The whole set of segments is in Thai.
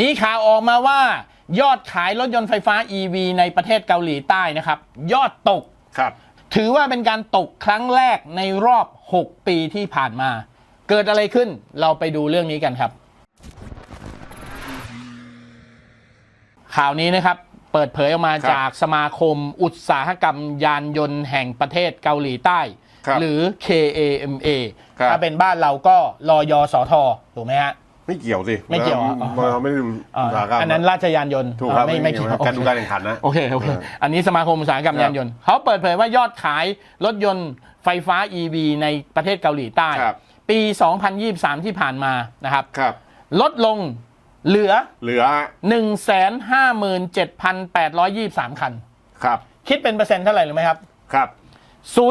มีข่าวออกมาว่ายอดขายรถยนต์ไฟฟ้า EV ในประเทศเกาหลีใต้นะครับ ยอดตก ครับ ถือว่าเป็นการตกครั้งแรกในรอบ 6 ปีที่ผ่านมา เกิดอะไรขึ้นเราไปดูเรื่องนี้กันครับ ข่าวนี้นะครับ เปิดเผยออกมาครับจากสมาคมอุตสาหกรรมยานยนต์แห่งประเทศเกาหลีใต้ครับหรือ KAMA ครับถ้าเป็นบ้านเราก็รอยสทถูกไหมฮะ ไม่เกี่ยวสิไม่เกี่ยวอะ เราไม่ได้ดูอ่าอุตสาหกรรมอันนั้นราชยานยนต์ถูกครับอ่าไม่ไม่เกี่ยวการดูการแข่งขันนะ โอเคโอเค เอออันนี้สมาคมอุตสาหกรรมครับยานยนต์เขาเปิดเผยว่ายอดขายรถยนต์ไฟฟ้า EV ในประเทศเกาหลีใต้ ครับ ปี 2023 ที่ผ่านมานะครับ ครับ ลดลงเหลือ เหลือ157,823 คัน ครับคิดเป็นเปอร์เซ็นต์เท่าไหร่รู้ไหมครับ ครับ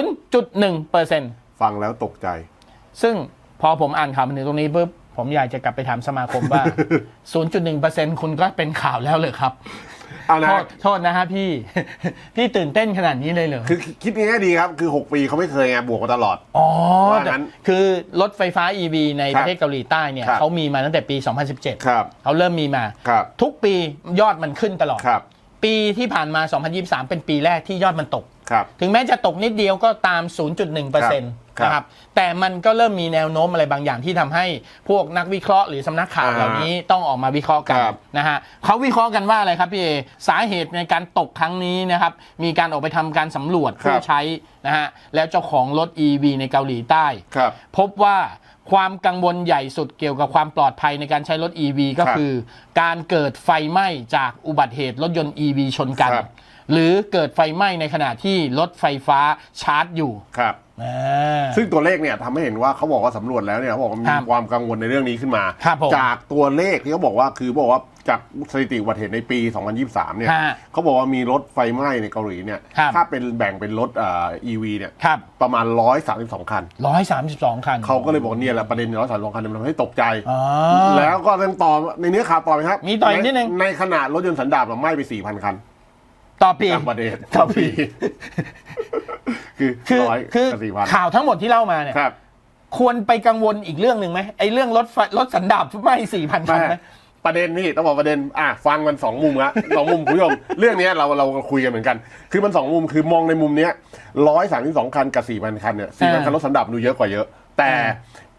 0.1เปอร์เซ็นต์ฟังแล้วตกใจ ซึ่งพอผมอ่านข่าวมาถึงตรงนี้ปุ๊บ ผมอยากจะกลับไปถามสมาคมว่า 0.1เปอร์เซ็นต์คุณก็เป็นข่าวแล้วเลยครับเอานะโทษโทษนะฮะพี่ พี่ตื่นเต้นขนาดนี้เลยเหรอ คือคิดง่ายๆดีครับ คือ 6 ปีเขาไม่เคยไงบวกมาตลอด อ๋อว่างั้น คือรถไฟฟ้า EV ในครัปบระเทศเกาหลีใต้เนี่ยครับเขามีมาตั้งแต่ปี 2017 ครับเขาเริ่มมีมา ครับ ทุกปียอดมันขึ้นตลอด ครับ ปีที่ผ่านมา 2023 เป็นปีแรกที่ยอดมันตก ครับ ถึงแม้จะตกนิดเดียวก็ตาม 0.1%ครับนะครับแต่มันก็เริ่มมีแนวโน้มอะไรบางอย่างที่ทำให้พวกนักวิเคราะห์หรือสำนักข่าวอ่าเหล่านี้ต้องออกมาวิเคราะห์กันครับนะฮะเขาวิเคราะห์กันว่าอะไรครับพี่เอสาเหตุในการตกครั้งนี้นะครับมีการออกไปทำการสำรวจผู้ใช้นะฮะแล้วเจ้าของรถ EV ในเกาหลีใต้ครับพบว่าความกังวลใหญ่สุดเกี่ยวกับความปลอดภัยในการใช้รถ EV ก็ครับคือ การเกิดไฟไหม้จากอุบัติเหตุรถยนต์ EV ชนกัน ครับ หรือเกิดไฟไหม้ในขณะที่รถไฟฟ้าชาร์จอยู่ ครับอ่าซึ่งตัวเลขเนี่ยทำให้เห็นว่าเขาบอกว่าสำรวจแล้วเนี่ยเขาบอกว่ามีครับความกังวลในเรื่องนี้ขึ้นมา ครับผมจากตัวเลขที่เขาบอกว่าคือบอกว่าจากสถิติอุบัติเหตุในปี 2023 เนี่ยฮะเขาบอกว่ามีรถไฟไหม้ในเกาหลีเนี่ยครับ ถ้าเป็นแบ่งเป็นรถอ่า EV เนี่ยครับประมาณ 132 คัน ร้อยสามสิบสองคัน เขาก็เลยบอกเนี่ยแหละประเด็นร้อยสามสองคันมันทำให้ตกใจ อ๋อแล้วก็ยังต่อในเนื้อข่าวต่อไหมครับมีต่ออีกนิดนึง ในในขณะรถยนต์สันดาปเราไหม้ไป 4,000 คันต่อปีต่างประเทศต่อปี คือคือร้อยคือกับสี่พันข่าวทั้งหมดที่เล่ามาเนี่ยครับ ควรไปกังวลอีกเรื่องหนึ่งไหมไอ้เรื่องรถไฟรถสันดาปไหม้สี่พันคันไหมประเด็นนี่ต้องบอกประเด็นอะฟังมันสองมุมละสองมุมคุณผู้ชมเรื่องเนี้ยเราเราคุยกันเหมือนกัน คือมันสองมุมคือมองในมุมเนี้ยร้อยสามสิบสองคันกับสี่พันคันเนี่ยสี่พันอ่าคันรถสันดาปดูเยอะกว่าเยอะ แต่อ่า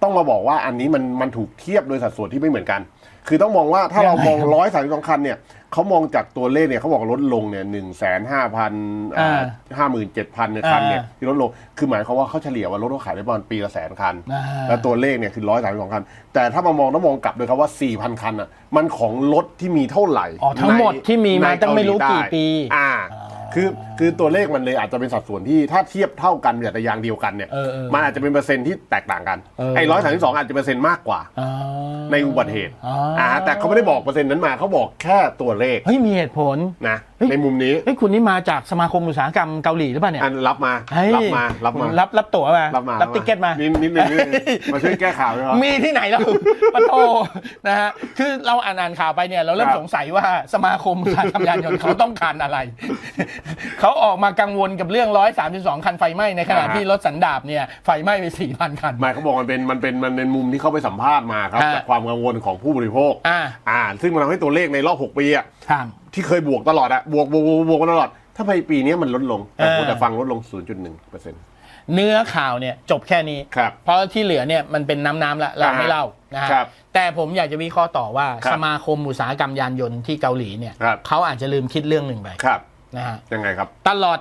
ต้องมาบอกว่าอันนี้มันมันถูกเทียบโดยสัดส่วนที่ไม่เหมือนกัน คือต้องมองว่าถ้าเรามองร้อยสามสิบสองคันเนี่ย เขามองจากตัวเลขเนี่ยเขาบอกลดลงเนี่ยหนึ่งแสนห้าพันอ่าห้าหมื่นเจ็ดพันเนี่ยคันเนี่ยอ่าที่ลดลง คือหมายความว่าเขาเฉลี่ยว่ารถเขาขายได้ประมาณปีละแสนคันอ่าแล้วตัวเลขเนี่ยคือร้อยสามสิบสองคัน แต่ถ้ามามองต้องมองกลับด้วยครับว่าสี่พันคันอะมันของรถที่มีเท่าไหร่อ๋อทั้งหมดในที่มีมาในตั้งไม่รู้เาหลีกี่ใต้ปี อ่า คือคือตัวเลขมันเลยอาจจะเป็นสัดส่วนที่ถ้าเทียบเท่ากันแต่ยางเดียวกันเนี่ย เออเออมันอาจจะเป็นเปอร์เซ็นต์ที่แตกต่างกันเออ ไอ้ร้อยสามสิบสองอาจจะเปอร์เซ็นต์มากกว่า อ๋อในอุบัติเหตุอ๋ออ่อ่าแต่เขาไม่ได้บอกเปอร์เซ็นต์นั้นมาเขาบอกแค่ตัวเลขเฮ้ยมีเหตุผล นะเฮ้ย ในมุมนี้เฮ้ยคุณนี่มาจากสมาคมอุตสาหกรรมเกาหลีหรือเปล่าเนี่ยอันรับมาเฮ้ยรับมารับมารับรับตั๋วมารับมารับติ๊กเก็ตมานิดนิดนึงนิดนึงมาช่วยแก้ข่าวด้วยครับมีที่ไหนแล้วปะโทนะฮะคือเราอ่านอ่านข่าวไปเนี่ยเราเริ่มครับสงสัยว่าสมาคมอุตสาหกรรมยานยนต์เขาต้องการอะไร เขาออกมากังวลกับเรื่อง132คันไฟไหม้ในขณะอ่าฮะที่รถสันดาปเนี่ยไฟไหม้ไป4,000คันหมายเขาบอกมันเป็นมันเป็นมันเป็นมุมที่เขาไปสัมภาษณ์มาครับอ่าจากความกังวลของผู้บริโภคอ่าอ่าซึ่งมันทำให้ตัวเลขในรอบ6ปีอะครับ ที่เคยบวกตลอดอะบวกบวกบวกบวกมาตลอดทำไมปีนี้มันลดลงแต่เออแต่ฟังลดลง 0.1เปอร์เซ็นต์เนื้อข่าวเนี่ยจบแค่นี้ ครับ เพราะที่เหลือเนี่ยมันเป็นน้ำๆละเราไม่เล่านะฮะครับแต่ผมอยากจะวิเคราะห์ต่อว่าครับสมาคมอุตสาหกรรมยานยนต์ที่เกาหลีเนี่ยครับ เขาอาจจะลืมคิดเรื่องหนึ่งไปครับ นะฮะยังไงครับ ตลอด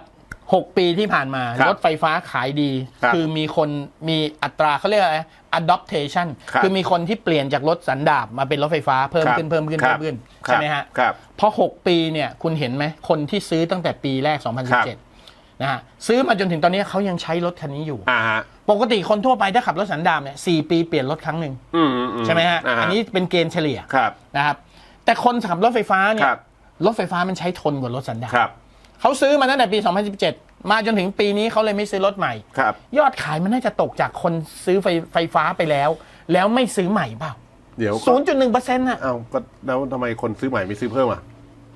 6 ปีที่ผ่านมา ครับรถไฟฟ้าขายดีครับคือมีคนมีอัตราเขาเรียกอะไร adoption ครับคือมีคนที่เปลี่ยนจากรถสันดาปมาเป็นรถไฟฟ้าเพิ่มครับขึ้นเพิ่มขึ้นครัเพิ่บมขึ้นครับใช่ไหมฮะครับพอ6ปีเนี่ยคุณเห็นไหมคนที่ซื้อตั้งแต่ปีแรก2017นะฮะซื้อมาจนถึงตอนนี้เขายังใช้รถคันนี้อยู่ อ่าฮะปกติคนทั่วไปถ้าขับรถสันดาปเนี่ยสปีเปลี่ยนรถครั้งหนึ่งอืมอืใช่ไหมฮะาอันนี้เป็นเกณฑ์เฉลี่ยครับ นะครับแต่คนขับรถไฟฟ้าเนี่คยรับ รถไฟฟ้ามันใช้ทนกว่ารถสันดาป ครับ เขาซื้อมาตั้งแต่ปี 2017 มาจนถึงปีนี้เขาเลยไม่ซื้อรถใหม่ ครับ ยอดขายมันน่าจะตกจากคนซื้อไฟไฟฟ้าไปแล้ว แล้วไม่ซื้อใหม่เปล่าเดี๋ยวก็0.1%น่ะ เอ้าก็แล้วทำไมคนซื้อใหม่ไม่ซื้อเพิ่มอะ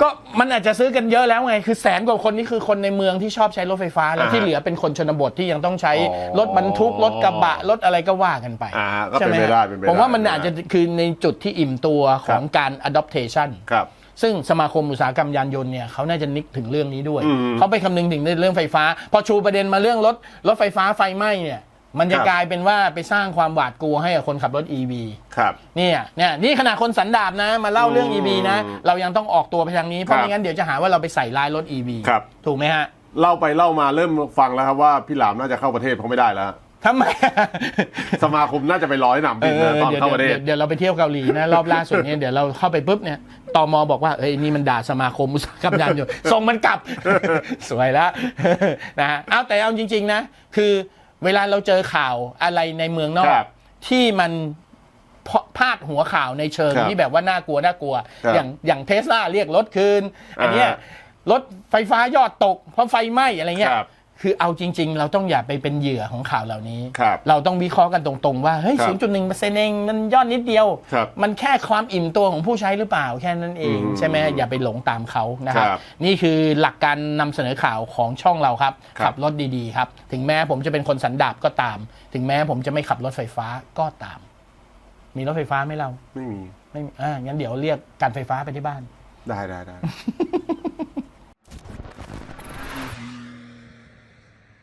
ก็มันอาจจะซื้อกันเยอะแล้วไง คือแสนกว่าคนนี่คือคนในเมืองที่ชอบใช้รถไฟฟ้า แล้วอ่าที่เหลือเป็นคนชนบทที่ยังต้องใช้อ๋อรถบรรทุกรถกระบะรถอะไรก็ว่ากันไปอ่าก็เป็นใช่หไปได้เป็นไปได้ผมว่ามันเป็นไปได้อาจจะคือในจุดที่อิ่มตัวของครับ การ adaptation ครับ ซึ่งสมาคมอุตสาหกรรมยานยนต์เนี่ยเขาน่าจะนึกถึงเรื่องนี้ด้วย อืมเขาไปคำนึงถึงเรื่องไฟฟ้า พอชูประเด็นมาเรื่องรถรถไฟฟ้าไฟไหม้เนี่ยมันจะครับ กลายเป็นว่าไปสร้างความหวาดกลัวให้กับคนขับรถ EV ครับ เนี่ยเนี่ยนี่ขนาดคนสันดาบนะ มาเล่าเรื่องอืม EV นะเรายังต้องออกตัวไปทางนี้ เพราะครับไม่งั้นเดี๋ยวจะหาว่าเราไปใส่ร้ายรถ EV ครับ ถูกไหมฮะ เล่าไปเล่ามาเริ่มฟังแล้วครับว่าพี่หลามน่าจะเข้าประเทศเขาไม่ได้แล้ว ทำไม สมาคมน่าจะไปร้อยหนำบินนะตอนเดี๋ยวเข้าประเทเดี๋ศยวเดี๋ยวเราไปเที่ยวเกาหลีนะรอบล่าสุดเนี่ยเดี๋ยวเราเข้าไปปุ๊บเนี่ยตมบอกว่าเอ้ยนี่มันด่าสมาคมอุตสาหกรรมยานยนต์ส่งมันกลับ สวยแล้วนะฮะเอาแต่เอาจริง ๆ นะ คือเวลาเราเจอข่าวอะไรในเมืองนอครักบที่มันพพาดหัวข่าวในเชิงครับที่แบบว่าน่ากลัวน่ากลัว ครับอย่างอย่างเทสลาเรียกรถคืน อันเนี้ยอ่าฮะรถไฟฟ้ายอดตกเพราะไฟไหม้อะไรเงี้ย ครับ คือเอาจริง ๆ เราต้องอย่าไปเป็นเหยื่อของข่าวเหล่านี้ ครับเราต้องวิเคราะห์กันตรงๆ ว่าเฮ้ยครับ0.1เปอร์เซ็นต์เองมันยอดนิดเดียว ครับมันแค่ความอิ่มตัวของผู้ใช้หรือเปล่าแค่นั้นเอง อืมใช่ไหมอย่าไปหลงตามเขานะครับ ครับนี่คือหลักการนำเสนอข่าวของช่องเราครับ ครับ ขับรถดีๆ ครับ ถึงแม้ผมจะเป็นคนสันดาบก็ตาม ถึงแม้ผมจะไม่ขับรถไฟฟ้าก็ตาม มีรถไฟฟ้าไหมเราไม่มี ไม่มีอ่างั้นเดี๋ยวเรียกการไฟฟ้าไปที่บ้าน ได้ได้ได้